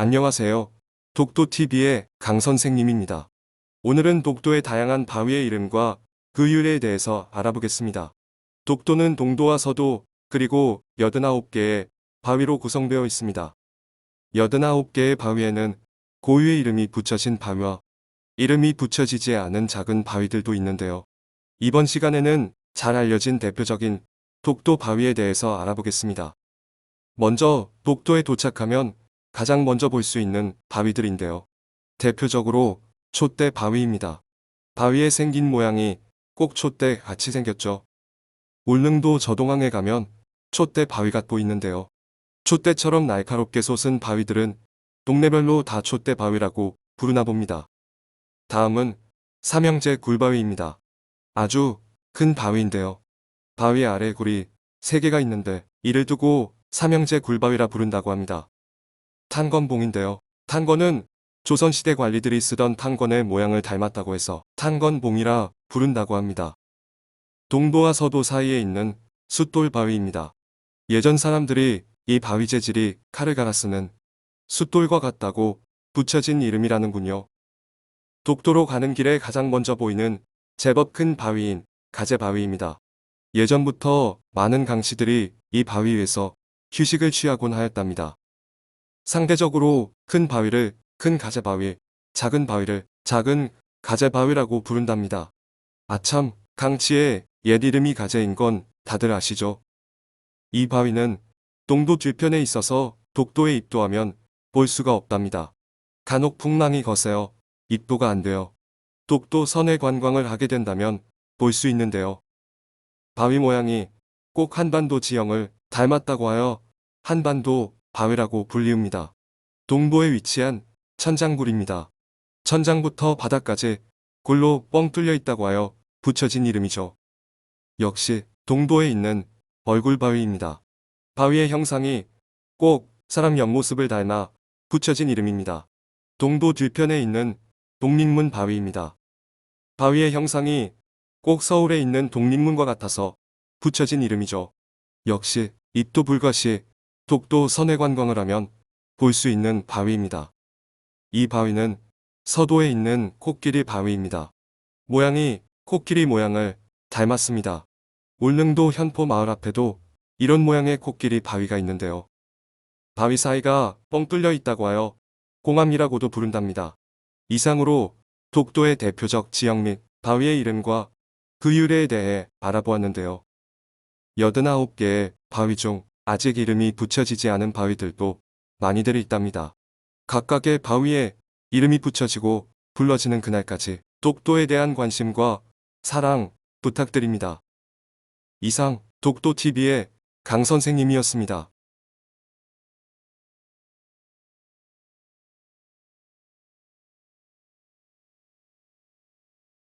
안녕하세요. 독도TV의 강 선생님입니다. 오늘은 독도의 다양한 바위의 이름과 그 유래에 대해서 알아보겠습니다. 독도는 동도와 서도 그리고 89개의 바위로 구성되어 있습니다. 89개의 바위에는 고유의 이름이 붙여진 바위와 이름이 붙여지지 않은 작은 바위들도 있는데요. 이번 시간에는 잘 알려진 대표적인 독도 바위에 대해서 알아보겠습니다. 먼저 독도에 도착하면 가장 먼저 볼 수 있는 바위들인데요. 대표적으로 촛대 바위입니다. 바위에 생긴 모양이 꼭 촛대 같이 생겼죠. 울릉도 저동항에 가면 촛대 바위가 보이는데요. 촛대처럼 날카롭게 솟은 바위들은 동네별로 다 촛대 바위라고 부르나 봅니다. 다음은 삼형제 굴바위입니다. 아주 큰 바위인데요. 바위 아래 굴이 3개가 있는데 이를 두고 삼형제 굴바위라 부른다고 합니다. 탄건봉인데요. 탄건은 조선시대 관리들이 쓰던 탄건의 모양을 닮았다고 해서 탄건봉이라 부른다고 합니다. 동도와 서도 사이에 있는 숫돌 바위입니다. 예전 사람들이 이 바위 재질이 칼을 갈아 쓰는 숫돌과 같다고 붙여진 이름이라는군요. 독도로 가는 길에 가장 먼저 보이는 제법 큰 바위인 가재바위입니다. 예전부터 많은 강씨들이 이 바위 위에서 휴식을 취하곤 하였답니다. 상대적으로 큰 바위를 큰 가재바위, 작은 바위를 작은 가재바위라고 부른답니다. 아참, 강치의 옛 이름이 가재인 건 다들 아시죠? 이 바위는 동도 뒤편에 있어서 독도에 입도하면 볼 수가 없답니다. 간혹 풍랑이 거세어 입도가 안 돼요. 독도 선해 관광을 하게 된다면 볼 수 있는데요. 바위 모양이 꼭 한반도 지형을 닮았다고 하여 한반도 바위라고 불리웁니다. 동부에 위치한 천장굴입니다. 천장부터 바닥까지 굴로 뻥 뚫려 있다고 하여 붙여진 이름이죠. 역시 동도에 있는 얼굴바위입니다. 바위의 형상이 꼭 사람 옆모습을 닮아 붙여진 이름입니다. 동도 뒤편에 있는 독립문 바위입니다. 바위의 형상이 꼭 서울에 있는 독립문과 같아서 붙여진 이름이죠. 역시 입도 불가시 독도 선해 관광을 하면 볼 수 있는 바위입니다. 이 바위는 서도에 있는 코끼리 바위입니다. 모양이 코끼리 모양을 닮았습니다. 울릉도 현포 마을 앞에도 이런 모양의 코끼리 바위가 있는데요. 바위 사이가 뻥 뚫려 있다고 하여 공암이라고도 부른답니다. 이상으로 독도의 대표적 지형 및 바위의 이름과 그 유래에 대해 알아보았는데요. 89개의 바위 중 아직 이름이 붙여지지 않은 바위들도 많이들 있답니다. 각각의 바위에 이름이 붙여지고 불러지는 그날까지 독도에 대한 관심과 사랑 부탁드립니다. 이상 독도TV의 강 선생님이었습니다.